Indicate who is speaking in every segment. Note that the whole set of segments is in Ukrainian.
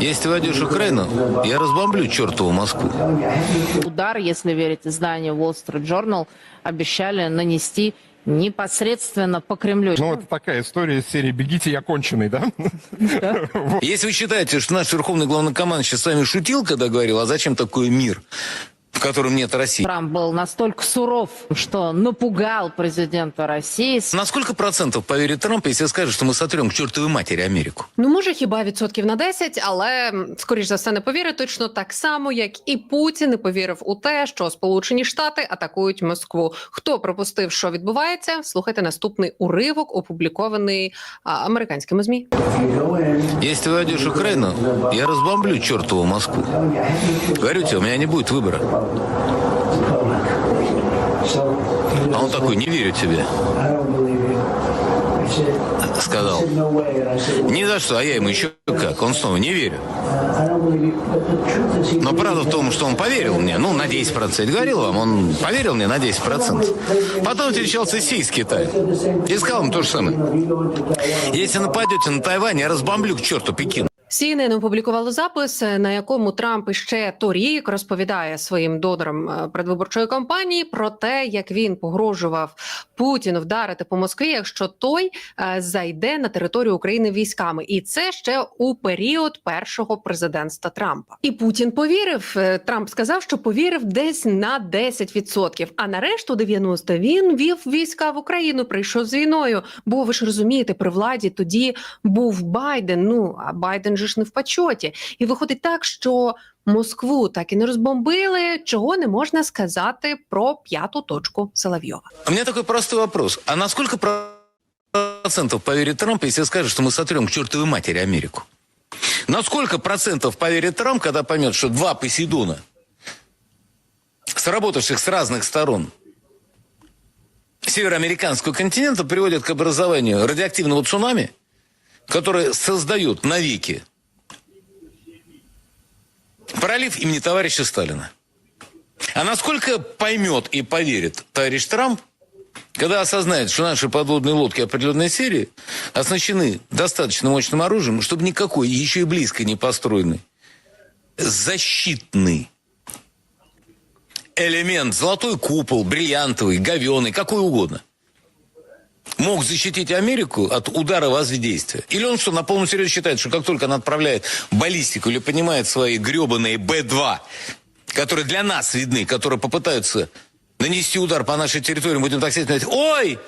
Speaker 1: Если войдешь в Украину, я разбомблю чертову Москву.
Speaker 2: Удар, если верить изданию Wall Street Journal, обещали нанести непосредственно по Кремлю.
Speaker 3: Ну, это такая история из серии «Бегите, я конченый», да?
Speaker 1: Если вы считаете, что наш верховный главнокомандующий с вами шутил, когда говорил, а зачем такой мир, в котором нет России?
Speaker 2: Трамп был настолько суров, что напугал президента России.
Speaker 1: На сколько процентов поверит Трамп, если скажет, что мы сотрем к чертовой матери Америку?
Speaker 4: Ну, може, хіба відсотків на 10, але м, скоріш за все не повірить точно так само, як і Путін не повірив у те, що Сполучені Штати атакують Москву. Хто пропустив, що відбувається? Слухайте наступний уривок, опублікований а, американськими змі.
Speaker 1: Если ты войдешь в Украину, я разбомблю чертову Москву. Говорю тебе, у меня не будет выбора. А он такой, не верю тебе, сказал. Ни за что, а я ему еще как. Он снова, не верю. Но правда в том, что он поверил мне, ну, на 10%. Говорил вам, он поверил мне на 10%. Потом встречался Си из Китая. И сказал ему то же самое. Если нападете на Тайвань, я разбомблю к черту Пекин.
Speaker 4: CNN опублікувало запис, е, на якому Трамп іще торік розповідає своїм донорам е, предвиборчої кампанії про те, як він погрожував Путіну вдарити по Москві, якщо той е, зайде на територію України військами, і це ще у період першого президентства Трампа. І Путін повірив. Трамп сказав, що повірив десь на 10%. А на решту 90% він вів війська в Україну, прийшов з війною. Бо ви ж розумієте, при владі тоді був Байден. Ну а Байден же ж не в почоті. І виходить так, що Москву так і не розбомбили, чого не можна сказати про п'яту точку Соловйова.
Speaker 1: У меня такой простой вопрос. А на сколько процентов поверит Трамп, если скажет, что мы сотрем к чертовой матери Америку? На сколько процентов поверит Трамп, когда поймет, что два Посейдона, сработавших с разных сторон североамериканского континента, приводят к образованию радиоактивного цунами, которое создает навеки пролив имени товарища Сталина? А насколько поймет и поверит товарищ Трамп, когда осознает, что наши подводные лодки определенной серии оснащены достаточно мощным оружием, чтобы никакой, еще и близко не построенный, защитный элемент, золотой купол, бриллиантовый, говеный, какой угодно, мог защитить Америку от удара воздействия? Или он что, на полном серьезе считает, что как только она отправляет баллистику или поднимает свои гребаные Б-2, которые для нас видны, которые попытаются нанести удар по нашей территории, будем так сказать, ой,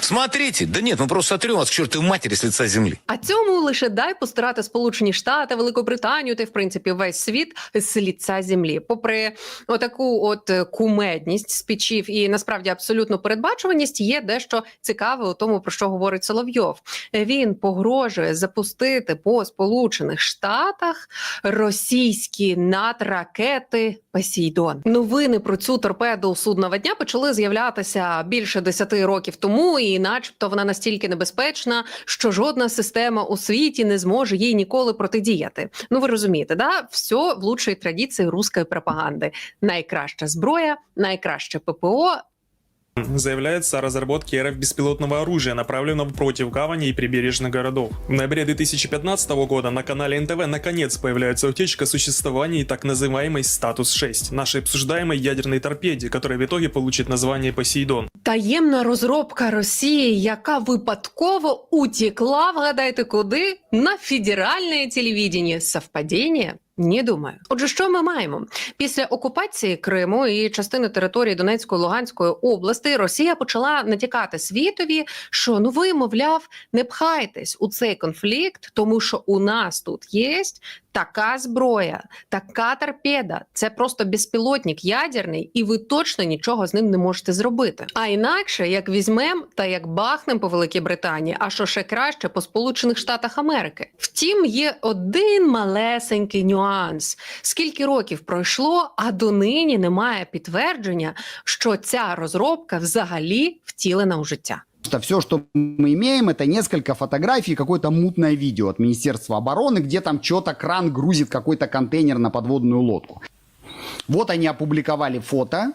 Speaker 1: смотрите, да нет, мы просто сотрем вас к чертовой матери с лица земли.
Speaker 4: А цьому лише дай постирати Сполучені Штати, Великобританію та в принципі весь світ з ліця землі. Попри отаку от е, кумедність спічів і насправді абсолютну передбачуваність, є дещо цікаве у тому, про що говорить Соловйов. Він погрожує запустити по Сполучених Штатах російські надракети Посейдон. Новини про цю торпеду судного дня почали з'являтися більше 10 років тому, і, начебто, вона настільки небезпечна, що жодна система у світі не зможе їй ніколи протидіяти. Ну ви розумієте, да? Все в лучшій традиції руської пропаганди. Найкраща зброя, найкраще ППО.
Speaker 5: Заявляется о разработке РФ беспилотного оружия, направленного против гавани и прибережных городов. В ноябре 2015 года на канале НТВ наконец появляется утечка о существовании так называемой «Статус-6», нашей обсуждаемой ядерной торпеде, которая в итоге получит название «Посейдон».
Speaker 4: Таємна розробка Росії, яка випадково утекла, вгадайте куди? На федеральне телевідення. Совпадіння? Не думаю. Отже, що ми маємо після окупації Криму і частини території Донецької Луганської області Росія почала натякати світові, що ну ви, мовляв, не пхайтесь у цей конфлікт, тому що у нас тут є така зброя, така торпеда. Це просто безпілотник ядерний, і ви точно нічого з ним не можете зробити. А інакше як візьмем та як бахнем по Великій Британії, а що ще краще по Сполучених Штатах Америки. Втім, є один малесенький нюанс: скільки років пройшло, а донині немає підтвердження, що ця розробка взагалі втілена у життя.
Speaker 6: что все, что мы имеем, это несколько фотографий, и какое-то мутное видео от Министерства обороны, где там что-то кран грузит какой-то контейнер на подводную лодку. Вот они опубликовали фото, э,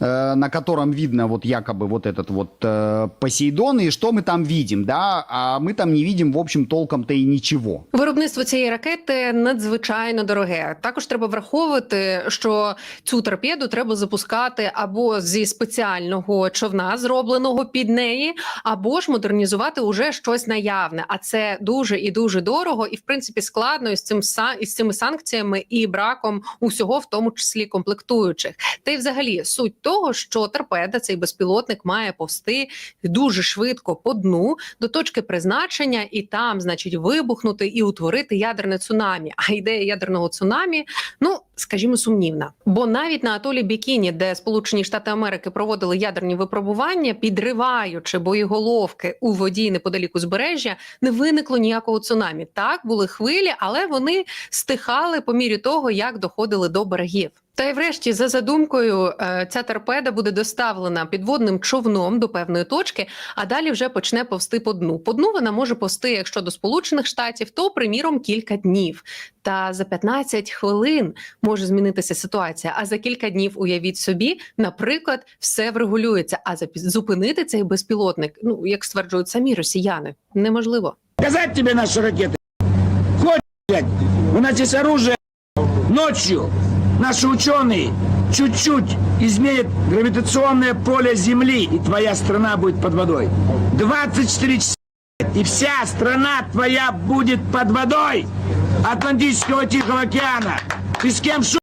Speaker 6: на котором видно вот якобы вот этот вот э, Посейдон, и что мы там видим, да, а мы там не видим, в общем, толком-то и ничего.
Speaker 4: Виробництво цієї ракети надзвичайно дороге. Також треба враховувати, що цю торпеду треба запускати або зі спеціального човна, зробленого під неї, або ж модернізувати уже щось наявне. А це дуже і дуже дорого, і в принципі складно із цим са- із цими санкціями і браком усього, в тому числі комплектуючих. Та й взагалі суть того, що торпеда, цей безпілотник, має повсти дуже швидко по дну до точки призначення, і там, значить, вибухнути і утворити ядерне цунамі. А ідея ядерного цунамі, ну скажімо, сумнівна. Бо навіть на атолі Бікіні, де Сполучені Штати Америки проводили ядерні випробування, підриваючи боєголовки у воді неподалік узбережжя, не виникло ніякого цунамі. Так були хвилі, але вони стихали по мірі того, як доходили до берегів. Та й врешті, за задумкою, е, ця торпеда буде доставлена підводним човном до певної точки, а далі вже почне повсти по дну. По дну вона може повсти, якщо до Сполучених Штатів, то приміром кілька днів. Та за 15 хвилин може змінитися ситуація. А за кілька днів, уявіть собі, наприклад, все врегулюється. А зупинити цей безпілотник, ну як стверджують самі росіяни, неможливо.
Speaker 7: Показать тебе наши ракеты? Хоть, блядь, у нас здесь оружие. Ночью наши ученые чуть-чуть изменят гравитационное поле Земли, и твоя страна будет под водой. 24 часа, и вся страна твоя будет под водой Атлантического Тихого океана. Ты с кем шу,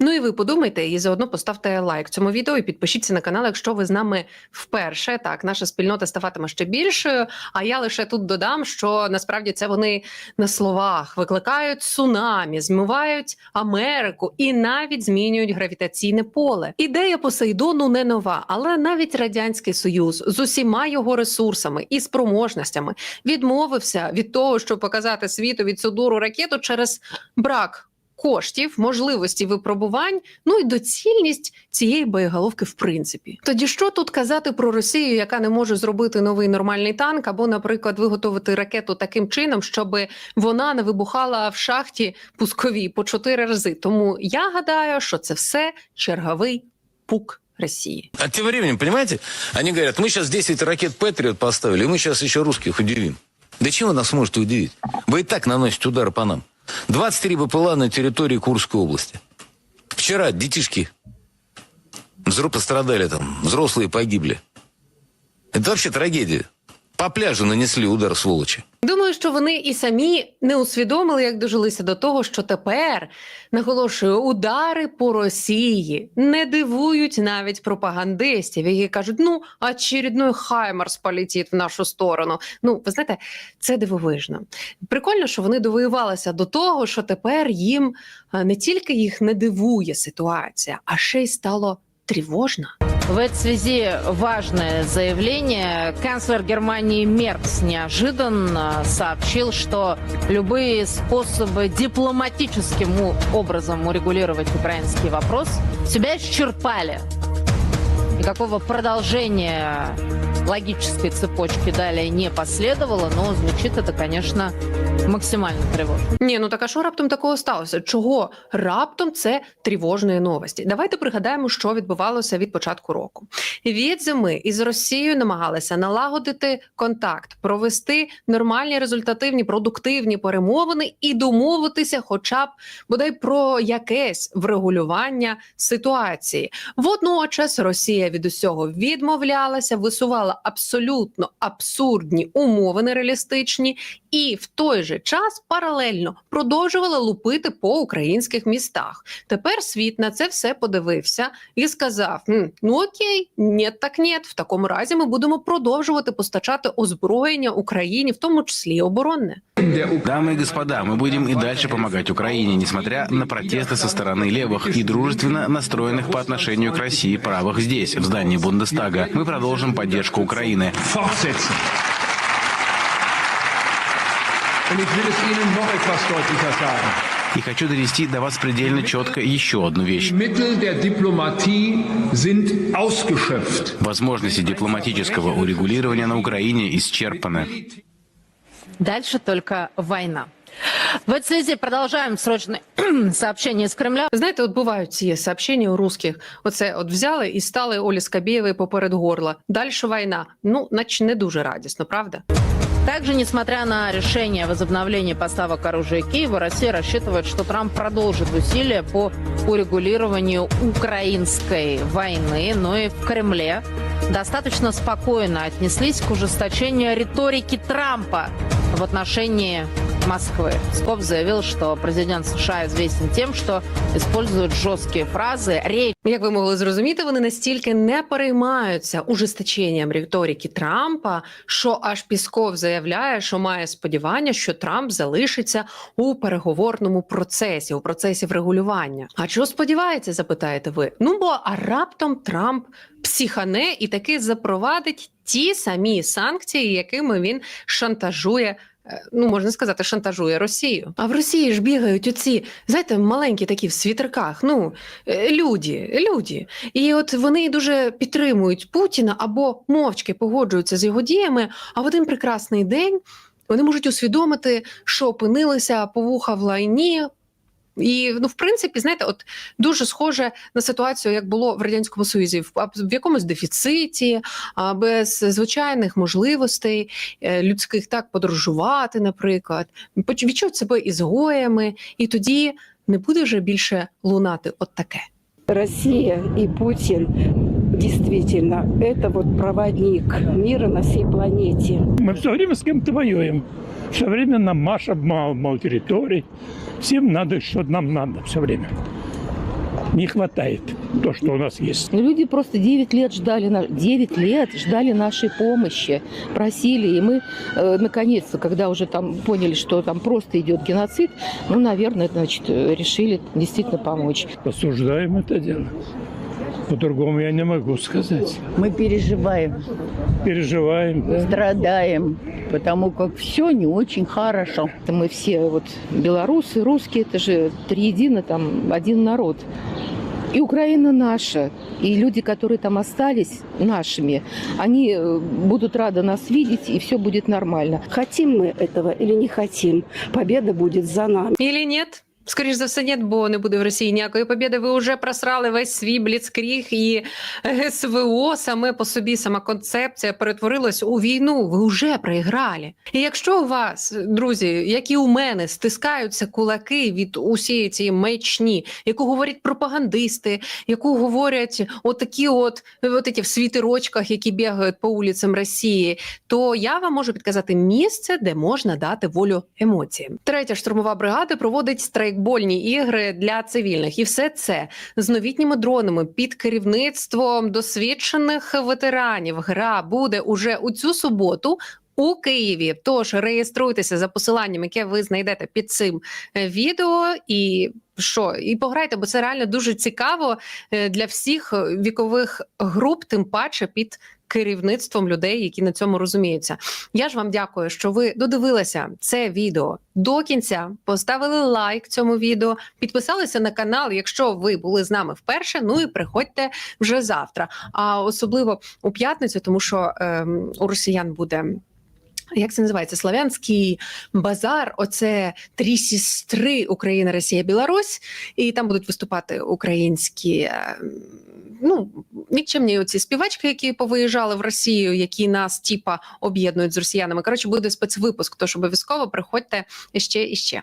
Speaker 4: Ну і ви подумайте і заодно поставте лайк цьому відео і підпишіться на канал, якщо ви з нами вперше. Так, наша спільнота ставатиме ще більшою. А я лише тут додам, що насправді це вони на словах викликають цунамі, змивають Америку і навіть змінюють гравітаційне поле. Ідея Посейдону не нова, але навіть радянський союз з усіма його ресурсами і спроможностями відмовився від того, щоб показати світові цю дуру ракету через брак коштів, можливості випробувань, ну і доцільність цієї боєголовки в принципі. Тоді що тут казати про Росію, яка не може зробити новий нормальний танк, або, наприклад, виготовити ракету таким чином, щоб вона не вибухала в шахті пусковій по чотири рази. Тому я гадаю, що це все черговий пук Росії.
Speaker 1: А тем временем, понимаете, они говорят, мы сейчас 10 ракет Патриот поставили, и мы сейчас еще русских удивим. Да чем вы нас можете удивить? Вы и так наносите удары по нам. 23 БПЛА на территории Курской области. Вчера детишки взрыв пострадали там, взрослые погибли. Это вообще трагедия. По пляжу нанесли удар, сволочи.
Speaker 4: Думаю, що вони і самі не усвідомили, як дожилися до того, що тепер наголошую, удари по Росії не дивують навіть пропагандистів, які кажуть: ну очередной Хаймарс полетить в нашу сторону. Ну, ви знаєте, це дивовижно. Прикольно, що вони довоювалися до того, що тепер їм е, не тільки їх не дивує ситуація, а ще й стало тривожно.
Speaker 2: В этой связи важное заявление. Канцлер Германии Меркс неожиданно сообщил, что любые способы дипломатическим образом урегулировать украинский вопрос себя исчерпали. Никакого продолжения логической цепочки далее не последовало, но звучит это, конечно, максимально тревожно.
Speaker 4: Ні, ну так а що раптом такого сталося? Чого раптом це тривожної новості? Давайте пригадаємо, що відбувалося від початку року. Від зими із Росією намагалися налагодити контакт, провести нормальні, результативні, продуктивні перемовини і домовитися, хоча б бодай про якесь врегулювання ситуації. Водночас Росія від усього відмовлялася, висувала абсолютно абсурдні умови нереалістичні, і в той же час паралельно продовжувала лупити по українських містах. Тепер світ на це все подивився і сказав: «М, ну окей, ні, так ні. В такому разі ми будемо продовжувати постачати озброєння Україні, в тому числі і оборонне.
Speaker 8: Дамы и господа, мы будем и дальше помогать Украине, несмотря на протесты со стороны левых и дружественно настроенных по отношению к России правых здесь, в здании Бундестага. Мы продолжим поддержку Украины. И хочу донести до вас предельно четко еще одну вещь. Возможности дипломатического урегулирования на Украине исчерпаны.
Speaker 2: Дальше только война. В этой связи продолжаем срочное сообщение из Кремля.
Speaker 4: Знаєте, от бувають ці сообщення у русських. Оце от взяли і стали Олі Скабєєвої поперед горла. Далі війна. Ну, наче не дуже радісно, правда?
Speaker 2: Также, несмотря на решение о возобновлении поставок оружия Киеву, Россия рассчитывает, что Трамп продолжит усилия по урегулированию украинской войны, но и в Кремле достаточно спокойно отнеслись к ужесточению риторики Трампа в отношении Москвы. Скоп заявил, что президент США известен тем, что использует жесткие фразы, речь
Speaker 4: Як ви могли зрозуміти, вони настільки не переймаються ужесточенням риторики Трампа, що аж Пісков заявляє, що має сподівання, що Трамп залишиться у переговорному процесі, у процесі врегулювання. А чого сподівається, запитаєте ви? Ну бо а раптом Трамп психане і таки запровадить ті самі санкції, якими він шантажує. Е, Ну, можна сказати, шантажує Росію. А в Росії ж бігають оці, знаєте, маленькі такі в світерках. Ну, е, люди, люди. І от вони дуже підтримують Путіна або мовчки погоджуються з його діями. А в один прекрасний день вони можуть усвідомити, що опинилися по вуха в лайні. І ну, в принципі, знаєте, от дуже схоже на ситуацію, як було в радянському союзі, в, в якомусь дефіциті, а, без звичайних можливостей е, людських так подорожувати, наприклад, відчують себе ізгоями, і тоді не буде вже більше лунати от таке.
Speaker 9: Россия и Путин действительно это вот проводник мира на всей планете.
Speaker 7: Мы все время с кем-то воюем. Все время нам Маша мало, мало территорий. Всем надо, что нам надо все время. Не хватает то, что у нас есть.
Speaker 10: Люди просто 9 лет ждали, на- 9 лет ждали нашей помощи, просили. И мы, э, наконец-то, когда уже там поняли, что там просто идет геноцид, ну, наверное, значит, э, решили действительно помочь.
Speaker 7: Осуждаем это дело. По-другому я не могу сказать.
Speaker 10: Мы переживаем,
Speaker 7: Переживаем.
Speaker 10: страдаем, потому как все не очень хорошо. Мы все вот белорусы, русские, это же триедино, там один народ. И Украина наша, и люди, которые там остались нашими, они э, будут рады нас видеть, и все будет нормально.
Speaker 9: Хотим мы этого или не хотим, победа будет за нами.
Speaker 4: Ілі нет? Скоріш за все, нет, бо не буде в Росії ніякої побіди. Ви вже просрали весь свій бліцкріг і е, СВО саме по собі, сама концепція перетворилась у війну. Ви вже проіграли. І якщо у вас, друзі, як і у мене, стискаються кулаки від усієї цієї маячні, яку говорять пропагандисти, яку говорять отакі от, от в світерочках, які бігають по вулицям Росії, то я вам можу підказати місце, де можна дати волю емоціям. Третя штурмова бригада проводить страйкбольні ігри для цивільних, і все це з новітніми дронами під керівництвом досвідчених ветеранів. Гра буде уже у цю суботу. У Києві тож реєструйтеся за посиланням, яке ви знайдете під цим е, відео, і що і пограйте, бо це реально дуже цікаво е, для всіх вікових груп, тим паче під керівництвом людей, які на цьому розуміються. Я ж вам дякую, що ви додивилися це відео до кінця. Поставили лайк цьому відео, підписалися на канал, якщо ви були з нами вперше. Ну і приходьте вже завтра. А особливо у п'ятницю, тому що ем, у росіян буде. Як це називається? Славянський базар. Оце три сестри Україна, Росія, Білорусь, і там будуть виступати українські. е, Ну, нікчемні оці співачки, які повиїжджали в Росію, які нас типа об'єднують з росіянами. Коротше, буде спецвипуск. Тож обов'язково приходьте ще і ще.